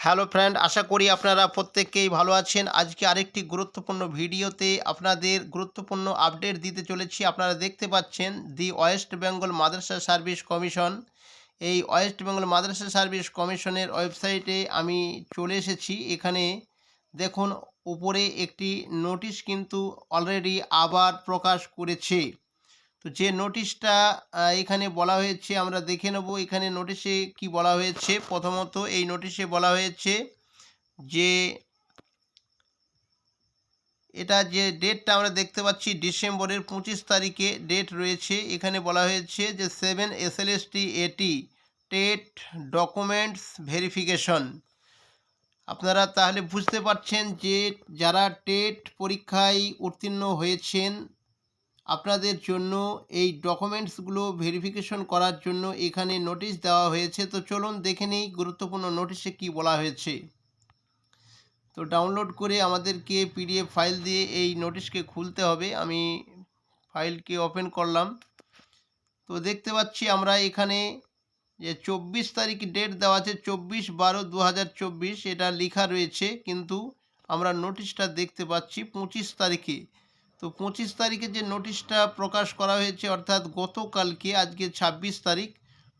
Hello friend আশা করি আপনারা প্রত্যেককেই ভালো আছেন। আজকে আরেকটি গুরুত্বপূর্ণ ভিডিওতে আপনাদের গুরুত্বপূর্ণ আপডেট দিতে চলেছি। আপনারা দেখতে পাচ্ছেন the West Bengal Madrasah Service Commission এই ওয়েস্ট বেঙ্গল মাদ্রাসা সার্ভিস কমিশনের ওয়েবসাইটে আমি চলে এসেছি। এখানে দেখুন, উপরে একটি নোটিশ কিন্তু অলরেডি আবার প্রকাশ করেছে। তো যে নোটিশটা এখানে বলা হয়েছে, আমরা দেখে নেব এখানে নোটিশে কি বলা হয়েছে। প্রথমত এই নোটিশে বলা হয়েছে যে, এটা যে ডেটটা আমরা দেখতে পাচ্ছি, ডিসেম্বরের পঁচিশ তারিখে ডেট রয়েছে। এখানে বলা হয়েছে যে seven S L S T AT TET documents verification আপনারা তাহলে বুঝতে পারছেন যে যারা টেট পরীক্ষায় উত্তীর্ণ হয়েছেন আপনাদের জন্য এই ডকুমেন্টসগুলো ভেরিফিকেশন করার জন্য এখানে নোটিশ দেওয়া হয়েছে। তো চলুন দেখে নেই গুরুত্বপূর্ণ নোটিশে কি বলা হয়েছে। তো ডাউনলোড করে আমাদেরকে পিডিএফ ফাইল দিয়ে এই নোটিশকে খুলতে হবে। আমি ফাইলকে ওপেন করলাম। তো দেখতে পাচ্ছি আমরা এখানে যে চব্বিশ তারিখ ডেট দেওয়া আছে, চব্বিশ বারো দু এটা লেখা রয়েছে, কিন্তু আমরা নোটিশটা দেখতে পাচ্ছি পঁচিশ তারিখে। তো পঁচিশ তারিখে যে নোটিশটা প্রকাশ করা হয়েছে, অর্থাৎ গতকালকে, আজকে ছাব্বিশ তারিখ,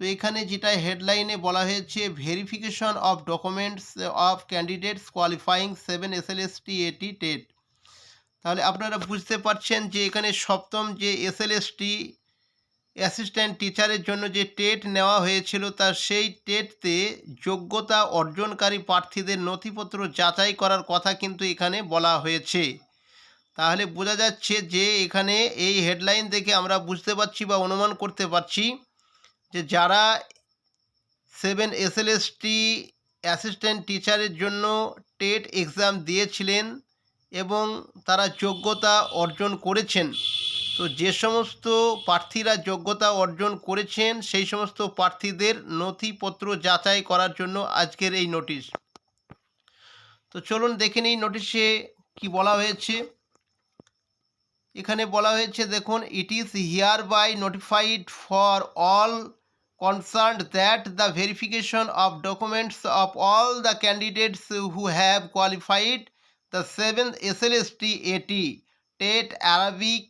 তো এখানে যেটা হেডলাইনে বলা হয়েছে, verification of documents of candidates qualifying seven S L S T AT TET তাহলে আপনারা বুঝতে পারছেন যে এখানে সপ্তম যে S L S T assistant টিচারের জন্য যে টেট নেওয়া হয়েছিল তার সেই টেটতে যোগ্যতা অর্জনকারী প্রার্থীদের নথিপত্র যাচাই করার কথা কিন্তু এখানে বলা হয়েছে। তাহলে বোঝা যাচ্ছে যে এখানে এই হেডলাইন দেখে আমরা বুঝতে পারছি বা অনুমান করতে পারছি যে যারা seven S L S T assistant টিচারের জন্য টেট এক্সাম দিয়েছিলেন এবং তারা যোগ্যতা অর্জন করেছেন, তো যে সমস্ত প্রার্থীরা যোগ্যতা অর্জন করেছেন, সেই সমস্ত প্রার্থীদের নথিপত্র যাচাই করার জন্য আজকের এই নোটিশ তো চলুন দেখে নিই নোটিশে কি বলা হয়েছে। এখানে বলা হয়েছে, দেখুন it is hereby notified for all concerned that the verification of documents of all the candidates who have qualified the seventh S L S T AT TET Arabic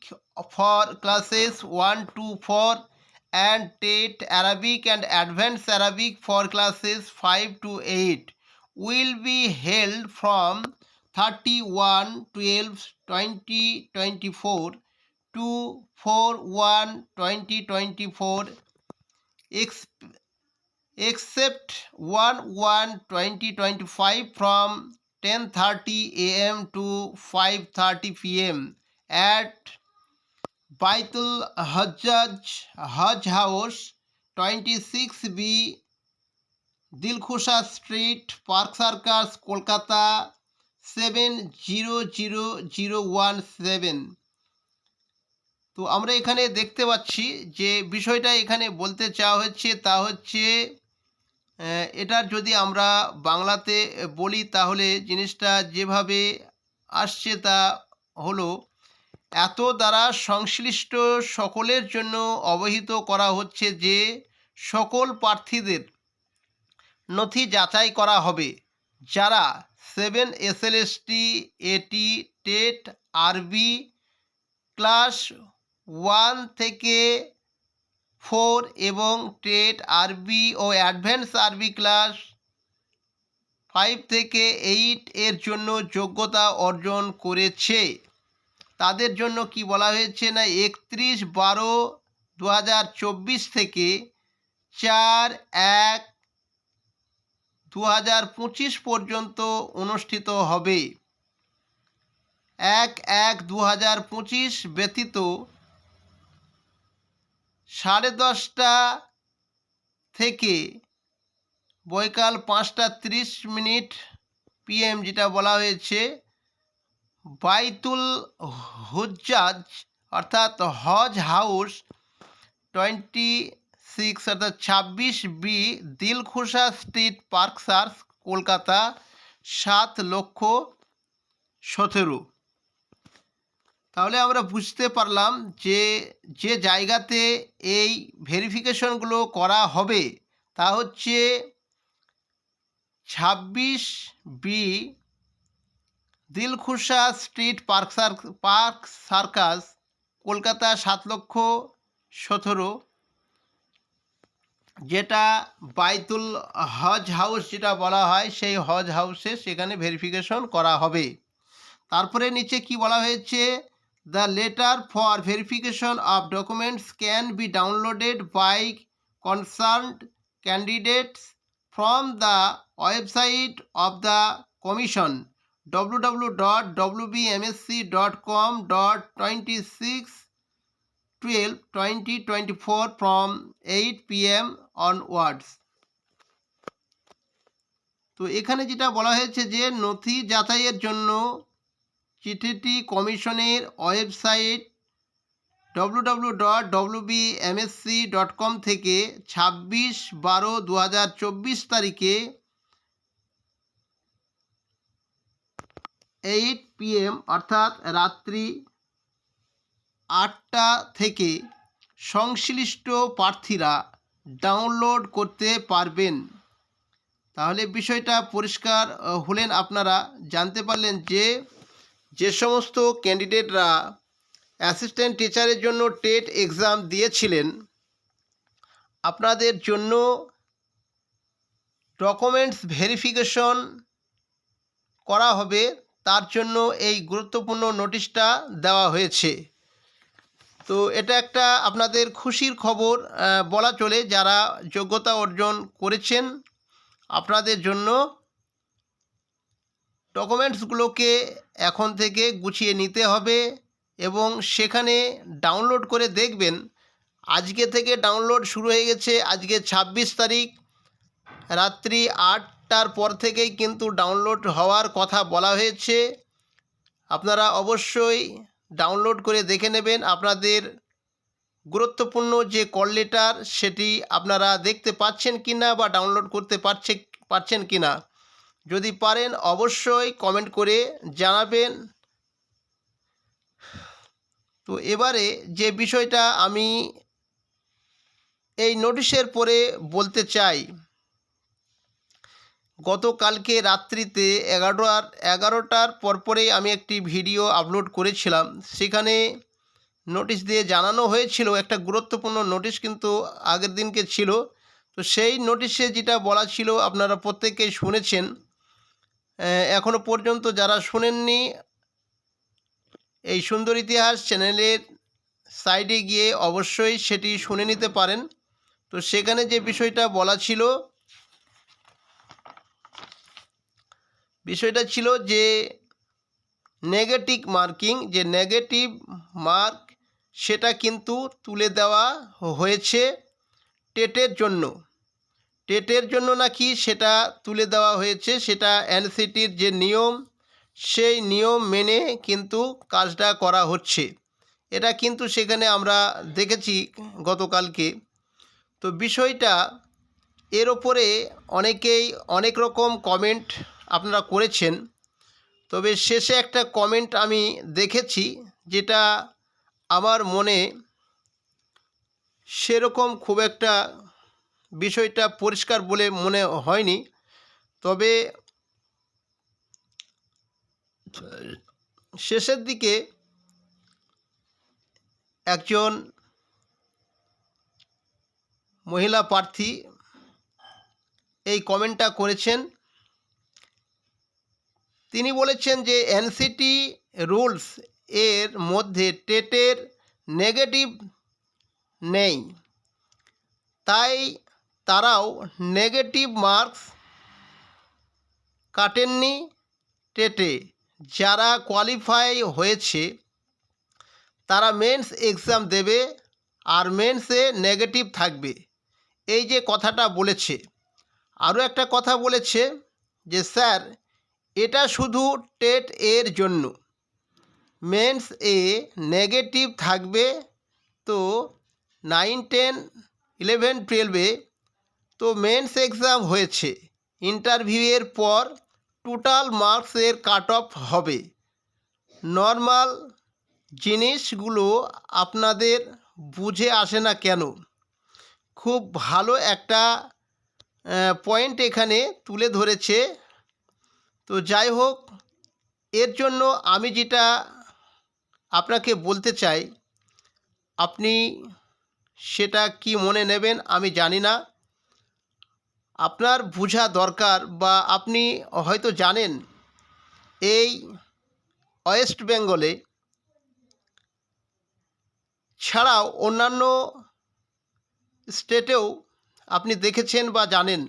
for classes one to four and TET Arabic and advance Arabic for classes five to eight will be held from 31 12 2024 to 4 1 2024 ex- except 1 1 2025 from 10:30 am to 5:30 pm at Baitul Hajjaj Hajj House 26B Dilkhusha street Park Circus Kolkata seven zero zero zero one seven তো আমরা এখানে দেখতে পাচ্ছি যে বিষয়টা এখানে বলতে চাওয়া হচ্ছে, তা হচ্ছে এটার যদি আমরা বাংলাতে বলি তাহলে জিনিসটা যেভাবে আসছে তা হলো, এত দ্বারা সংশ্লিষ্ট সকলের জন্য অবহিত করা হচ্ছে যে সকল প্রার্থীদের নথি যাচাই করা হবে, যারা seven S L S T AT TET আরবি ক্লাস ওয়ান থেকে ফোর এবং টেট আরবি ও অ্যাডভান্স আরবি ক্লাস ফাইভ থেকে এইট এর জন্য যোগ্যতা অর্জন করেছে। তাদের জন্য কি বলা হয়েছে না? একত্রিশ বারো দু থেকে চার এক দু হাজার পঁচিশ পর্যন্ত অনুষ্ঠিত হবে। এক এক দু ব্যতীত সাড়ে দশটা থেকে বৈকাল পাঁচটা ত্রিশ মিনিট পিএম যেটা বলা হয়েছে, বাইতুল হুজ্জাজ অর্থাৎ হজ হাউস টোয়েন্টি সিক্স অর্থাৎ ছাব্বিশ B Dilkhusha street park SARS Kolkata, সাত লক্ষ সতেরো। তাহলে আমরা বুঝতে পারলাম যে যে জায়গাতে এই ভেরিফিকেশনগুলো করা হবে, তা হচ্ছে ছাব্বিশ বি দিলখুশা স্ট্রিট পার্ক সার্ক পার্ক সার্কাস কলকাতা সাত লক্ষ সতেরো। যেটা বাইতুল হজ হাউস যেটা বলা হয়, সেই হজ হাউসে সেখানে ভেরিফিকেশন করা হবে। তারপরে নিচে কি বলা হয়েছে? The letter for verification of documents can be downloaded by concerned candidates from the website of the commission www.wbmsc.com dot twenty six twelve twenty twenty four from eight P M onwards তো এখানে যেটা বলা হয়েছে যে, নথি যাচাইয়ের জন্য চিঠিটি কমিশনের ওয়েবসাইট www.wbmsc.com ডট কম থেকে ছাব্বিশ বারো দু তারিখে এইট পিএম অর্থাৎ রাত্রি আটটা থেকে সংশ্লিষ্ট প্রার্থীরা ডাউনলোড করতে পারবেন। তাহলে বিষয়টা পরিষ্কার হলেন আপনারা। জানতে পারলেন যে যে সমস্ত ক্যান্ডিডেটরা অ্যাসিস্ট্যান্ট টিচারের জন্য টেট এক্সাম দিয়েছিলেন, আপনাদের জন্য ডকুমেন্টস ভেরিফিকেশন করা হবে। তার জন্য এই গুরুত্বপূর্ণ নোটিশটা দেওয়া হয়েছে। তো এটা একটা আপনাদের খুশির খবর বলা চলে যারা যোগ্যতা অর্জন করেছেন আপনাদের জন্য। ডকুমেন্টসগুলোকে এখন থেকে গুছিয়ে নিতে হবে এবং সেখানে ডাউনলোড করে দেখবেন। আজকে থেকে ডাউনলোড শুরু হয়ে গেছে আজকে ছাব্বিশ তারিখ, রাত্রি আটটার পর থেকেই কিন্তু ডাউনলোড হওয়ার কথা বলা হয়েছে। আপনারা অবশ্যই ডাউনলোড করে দেখে নেবেন আপনাদের গুরুত্বপূর্ণ যে কল লেটার সেটি আপনারা দেখতে পাচ্ছেন কি না বা ডাউনলোড করতে পারছে, পারছেন কি না যদি পারেন অবশ্যই কমেন্ট করে জানাবেন। তো এবারে যে বিষয়টা আমি এই নোটিশের পরে বলতে চাই গতকালকে রাত্রিতে এগারোটার এগারোটার পরপরেই আমি একটি ভিডিও আপলোড করেছিলাম। সেখানে নোটিশ দিয়ে জানানো হয়েছিল, একটা গুরুত্বপূর্ণ নোটিশ কিন্তু আগের দিনকে ছিল। তো সেই নোটিশে যেটা বলা ছিল, আপনারা প্রত্যেকেই শুনেছেন। এখনও পর্যন্ত যারা শুনেননি, এই সুন্দর ইতিহাস চ্যানেলের সাইডে গিয়ে অবশ্যই সেটি শুনে নিতে পারেন। তো সেখানে যে বিষয়টা বলা ছিল বিষয়টা ছিল যে নেগেটিভ মার্কিং যে নেগেটিভ মার্ক সেটা কিন্তু তুলে দেওয়া হয়েছে টেটের জন্য। টেটের জন্য নাকি সেটা তুলে দেওয়া হয়েছে, সেটা এনসিটির যে নিয়ম, সেই নিয়ম মেনে কিন্তু কাজটা করা হচ্ছে। এটা কিন্তু সেখানে আমরা দেখেছি গতকালকে। তো বিষয়টা এর ওপরে অনেকেই অনেক রকম কমেন্ট আপনারা করেছেন। তবে শেষে একটা কমেন্ট আমি দেখেছি, যেটা আমার মনে সেরকম খুব একটা বিষয়টা পরিষ্কার বলে মনে হয়নি। তবে শেষের দিকে একজন মহিলা প্রার্থী এই কমেন্টটা করেছেন। তিনি বলেছেন যে এনসিটি রুলস এর মধ্যে টেটের নেগেটিভ নেই। তাই তারাও নেগেটিভ মার্কস কাটেননি টেটে। যারা কোয়ালিফাই হয়েছে, তারা মেন্স এক্সাম দেবে আর মেন্সে নেগেটিভ থাকবে। এই যে কথাটা বলেছে। আরও একটা কথা বলেছে যে, স্যার এটা শুধু টেট এর জন্য। মেন্স এ নেগেটিভ থাকবে তো নাইন, টেন, ইলেভেন, টুয়েলভে। তো মেন্স এক্সাম হয়েছে। ইন্টারভিউয়ের পর টোটাল মার্কসের কাট অফ হবে। নর্মাল জিনিসগুলো আপনাদের বুঝে আসে না কেন? খুব ভালো একটা পয়েন্ট এখানে তুলে ধরেছে তো যাই হোক, এর জন্য আমি যেটা আপনাকে বলতে চাই, আপনি সেটা কি মনে নেবেন আমি জানি না। আপনার বোঝা দরকার বা আপনি হয়তো জানেন, এই ওয়েস্ট বেঙ্গলে ছাড়াও অন্যান্য স্টেটেও আপনি দেখেছেন বা জানেন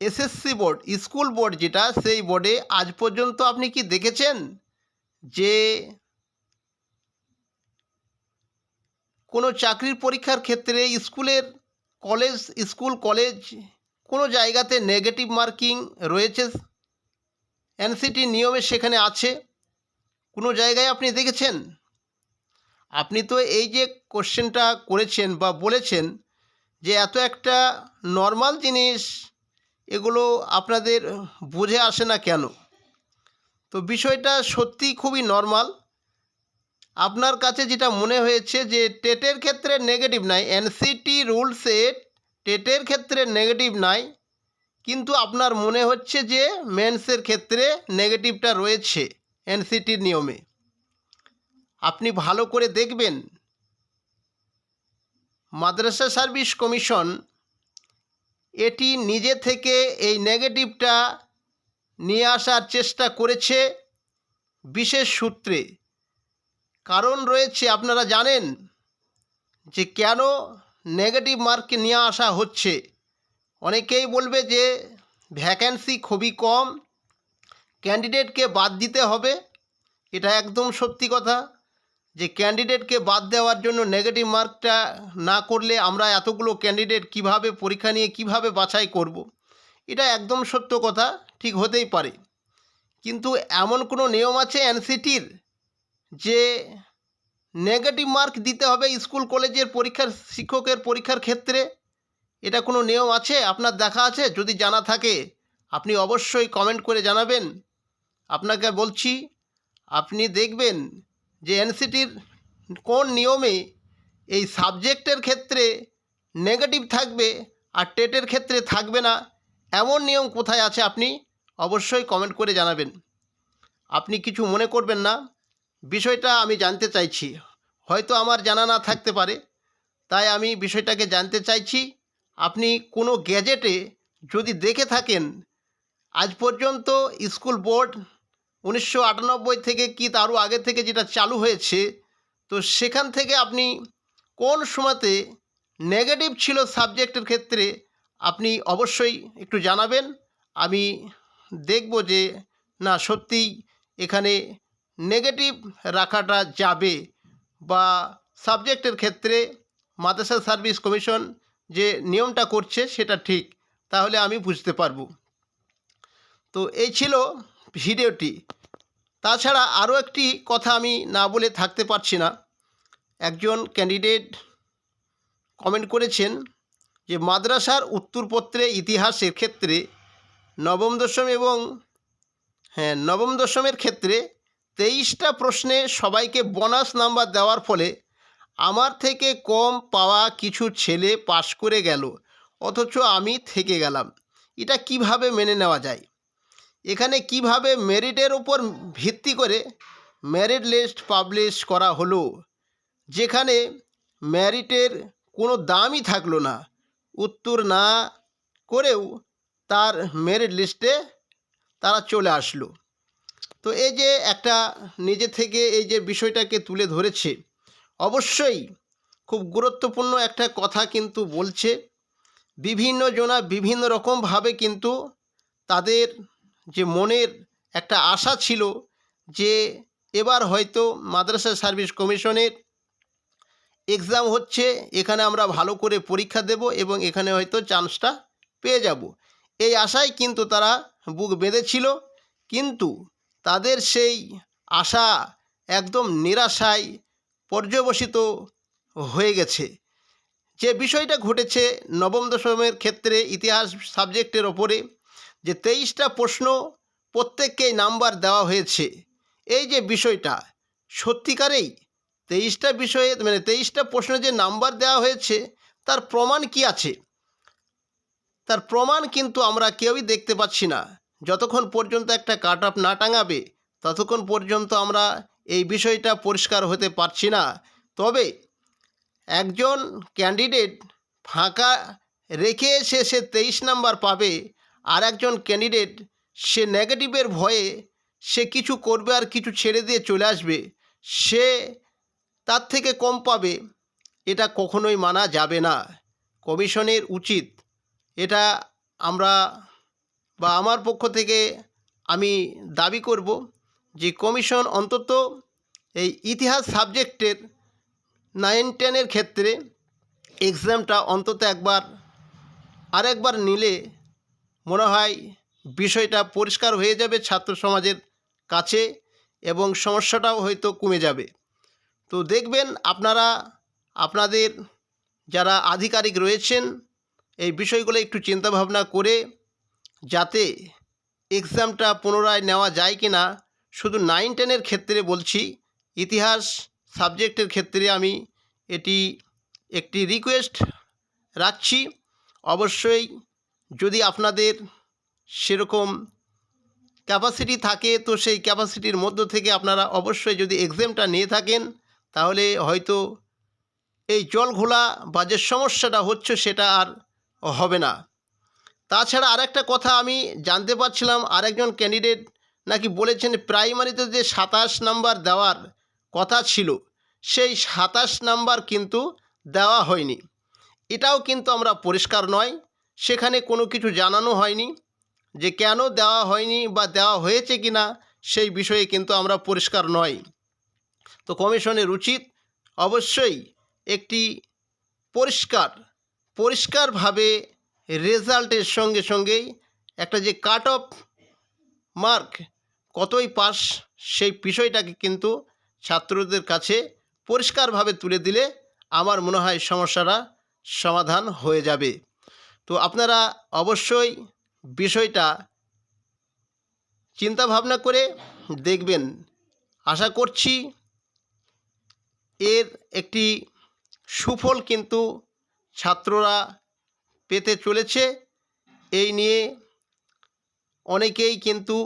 এসএসসি বোর্ড স্কুল বোর্ড যেটা, সেই বোর্ডে আজ পর্যন্ত আপনি কি দেখেছেন? যে কোনো চাকরির পরীক্ষার ক্ষেত্রে স্কুলের কলেজ স্কুল কলেজ কোনো জায়গাতে নেগেটিভ মার্কিং রয়েছে? এনসিটি নিয়মে সেখানে আছে? কোনো জায়গায় আপনি দেখেছেন? আপনি তো এই যে কোশ্চেনটা করেছেন বা বলেছেন যে এত একটা নর্মাল জিনিস এগুলো আপনাদের বুঝে আসে না কেন? তো বিষয়টা সত্যি খুবই নর্মাল আপনার কাছে যেটা মনে হয়েছে যে টেটের ক্ষেত্রে নেগেটিভ নাই এনসিটি রুলসে টেটের ক্ষেত্রে নেগেটিভ নাই, কিন্তু আপনার মনে হচ্ছে যে মেন্সের ক্ষেত্রে নেগেটিভটা রয়েছে এনসিটির নিয়মে। আপনি ভালো করে দেখবেন। মাদ্রাসা সার্ভিস কমিশন এটি নিজে থেকে এই নেগেটিভটা নিয়ে আসার চেষ্টা করেছে বিশেষ সূত্রে। কারণ রয়েছে, আপনারা জানেন যে কেন নেগেটিভ মার্ক নিয়ে আসা হচ্ছে। অনেকেই বলবে যে ভ্যাকেন্সি খুবই কম, ক্যান্ডিডেটকে বাদ দিতে হবে, এটা একদম সত্যি কথা। যে ক্যান্ডিডেটকে বাদ দেওয়ার জন্য নেগেটিভ মার্কটা না করলে আমরা এতগুলো ক্যান্ডিডেট কীভাবে পরীক্ষা নিয়ে কীভাবে বাছাই করব। এটা একদম সত্য কথা, ঠিক হতেই পারে। কিন্তু এমন কোনো নিয়ম আছে এনসিটির যে নেগেটিভ মার্ক দিতে হবে স্কুল কলেজের পরীক্ষার, শিক্ষকের পরীক্ষার ক্ষেত্রে? এটা কোনো নিয়ম আছে? আপনার দেখা আছে? যদি জানা থাকে, আপনি অবশ্যই কমেন্ট করে জানাবেন। আপনাকে বলছি, আপনি দেখবেন যে এনসিটির কোন নিয়মে এই সাবজেক্টের ক্ষেত্রে নেগেটিভ থাকবে আর টেটের ক্ষেত্রে থাকবে না, এমন নিয়ম কোথায় আছে আপনি অবশ্যই কমেন্ট করে জানাবেন। আপনি কিছু মনে করবেন না, বিষয়টা আমি জানতে চাইছি। হয়তো আমার জানা না থাকতে পারে, তাই আমি বিষয়টাকে জানতে চাইছি। আপনি কোনো গ্যাজেটে যদি দেখে থাকেন, আজ পর্যন্ত স্কুল বোর্ড উনিশশো আটানব্বই থেকে কি তারও আগে থেকে যেটা চালু হয়েছে, তো সেখান থেকে আপনি কোন সময়তে নেগেটিভ ছিল সাবজেক্টের ক্ষেত্রে, আপনি অবশ্যই একটু জানাবেন। আমি দেখব যে, না, সত্যিই এখানে নেগেটিভ রাখাটা যাবে বা সাবজেক্টের ক্ষেত্রে মাদ্রাসা সার্ভিস কমিশন যে নিয়মটা করছে সেটা ঠিক, তাহলে আমি বুঝতে পারব। তো এই ছিল ভিডিওটি। তাছাড়া আরও একটি কথা আমি না বলে থাকতে পারছি না। একজন ক্যান্ডিডেট কমেন্ট করেছেন যে, মাদ্রাসার উত্তরপত্রে ইতিহাসের ক্ষেত্রে নবম দশম এবং হ্যাঁ নবম দশমের ক্ষেত্রে তেইশটা প্রশ্নে সবাইকে বোনাস নাম্বার দেওয়ার ফলে আমার থেকে কম পাওয়া কিছু ছেলে পাশ করে গেল, অথচ আমি থেকে গেলাম। এটা কীভাবে মেনে নেওয়া যায়? এখানে কীভাবে মেরিটের ওপর ভিত্তি করে মেরিট লিস্ট পাবলিশ করা হলো? যেখানে মেরিটের কোনো দামই থাকল না। উত্তর না করেও তার মেরিট লিস্টে তারা চলে আসলো। তো এই যে একটা নিজে থেকে এই যে বিষয়টাকে তুলে ধরেছে, অবশ্যই খুব গুরুত্বপূর্ণ একটা কথা কিন্তু বলছে। বিভিন্ন জনা বিভিন্ন রকমভাবে কিন্তু তাদের যে মনের একটা আশা ছিল যে এবার হয়তো মাদ্রাসা সার্ভিস কমিশনের এক্সাম হচ্ছে, এখানে আমরা ভালো করে পরীক্ষা দেব এবং এখানে হয়তো চান্সটা পেয়ে যাব। এই আশায় কিন্তু তারা বুক বেঁধেছিল, কিন্তু তাদের সেই আশা একদম নিরাশায় পর্যবসিত হয়ে গেছে। যে বিষয়টা ঘটেছে নবম দশমের ক্ষেত্রে ইতিহাস সাবজেক্টের ওপরে যে তেইশটা প্রশ্ন প্রত্যেককেই নাম্বার দেওয়া হয়েছে। এই যে বিষয়টা, সত্যিকারেই তেইশটা বিষয়ে মানে তেইশটা প্রশ্নে যে নাম্বার দেওয়া হয়েছে, তার প্রমাণ কি আছে? তার প্রমাণ কিন্তু আমরা কেউই দেখতে পাচ্ছি না। যতক্ষণ পর্যন্ত একটা কাট অফ না টাঙাবে, ততক্ষণ পর্যন্ত আমরা এই বিষয়টা পরিষ্কার হতে পারছি না। তবে একজন ক্যান্ডিডেট ফাঁকা রেখে এসে সে তেইশ নাম্বার পাবে আর একজন ক্যান্ডিডেট সে নেগেটিভের ভয়ে সে কিছু করবে আর কিছু ছেড়ে দিয়ে চলে আসবে। সে তার থেকে কম পাবে। এটা কখনোই মানা যাবে না। কমিশনের উচিত। এটা আমরা বা আমার পক্ষ থেকে আমি দাবি করব যে কমিশন অন্তত এই ইতিহাস সাবজেক্টের নাইন টেনের ক্ষেত্রে এক্সামটা অন্তত একবার, আরেকবার নিলে মনে হয় বিষয়টা পরিষ্কার হয়ে যাবে ছাত্র সমাজের কাছে এবং সমস্যাটাও হয়তো কমে যাবে। তো দেখবেন আপনারা, আপনাদের যারা আধিকারিক রয়েছেন, এই বিষয়গুলো একটু চিন্তাভাবনা করে যাতে এক্সামটা পুনরায় নেওয়া যায় কি না শুধু নাইন টেনের ক্ষেত্রে বলছি, ইতিহাস সাবজেক্টের ক্ষেত্রে আমি এটি একটি রিকোয়েস্ট রাখছি। অবশ্যই যদি আপনাদের সেরকম ক্যাপাসিটি থাকে, তো সেই ক্যাপাসিটির মধ্য থেকে আপনারা অবশ্যই যদি এক্সামটা নিয়ে থাকেন, তাহলে হয়তো এই জল ঘোলা বা যে সমস্যাটা হচ্ছে সেটা আর হবে না। তাছাড়া আরেকটা কথা আমি জানতে পারছিলাম, আরেকজন ক্যান্ডিডেট নাকি বলেছেন প্রাইমারিতে যে সাতাশ নাম্বার দেওয়ার কথা ছিল, সেই সাতাশ নাম্বার কিন্তু দেওয়া হয়নি। এটাও কিন্তু আমরা পরিষ্কার নয় সেখানে কোনো কিছু জানানো হয়নি যে কেন দেওয়া হয়নি বা দেওয়া হয়েছে কি না, সেই বিষয়ে কিন্তু আমরা পরিষ্কার নয় তো কমিশনের উচিত অবশ্যই একটি পরিষ্কার, পরিষ্কারভাবে রেজাল্টের সঙ্গে সঙ্গেই একটা যে কাট অফ মার্ক কতই পাস সেই বিষয়টাকে কিন্তু ছাত্রদের কাছে পরিষ্কারভাবে তুলে দিলে আমার মনে হয় সমস্যাটা সমাধান হয়ে যাবে। তো আপনারা অবশ্যই বিষয়টা চিন্তা ভাবনা করে দেখবেন। আশা করছি এর একটি সুফল কিন্তু ছাত্ররা পেতে চলেছে। এই নিয়ে অনেকেই কিন্তু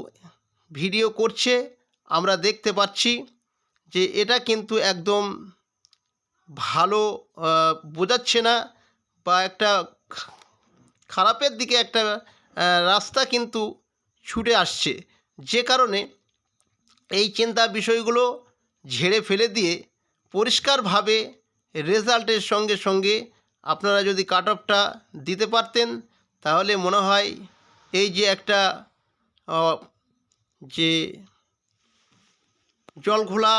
ভিডিও করছে। আমরা দেখতে পাচ্ছি যে এটা কিন্তু একদম ভালো বোঝাচ্ছে না বা একটা খারাপের দিকে একটা রাস্তা কিন্তু ছুটে আসছে। যে কারণে এই চিন্তা বিষয়গুলো ঝেড়ে ফেলে দিয়ে পরিষ্কারভাবে রেজাল্টের সঙ্গে সঙ্গে আপনারা যদি কাট অফটা দিতে পারতেন, তাহলে মনে হয় এই যে একটা যে জল ঘোলা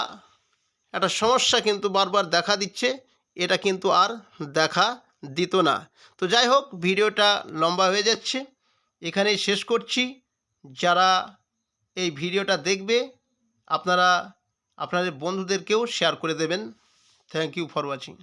একটা সমস্যা কিন্তু বারবার দেখা দিচ্ছে। এটা কিন্তু আর দেখা দিত না। তো যাই হোক, ভিডিওটা লম্বা হয়ে যাচ্ছে। এখানেই শেষ করছি। যারা এই ভিডিওটা দেখবে, আপনারা, আপনাদের বন্ধুদেরকেও শেয়ার করে দেবেন। Thank you for watching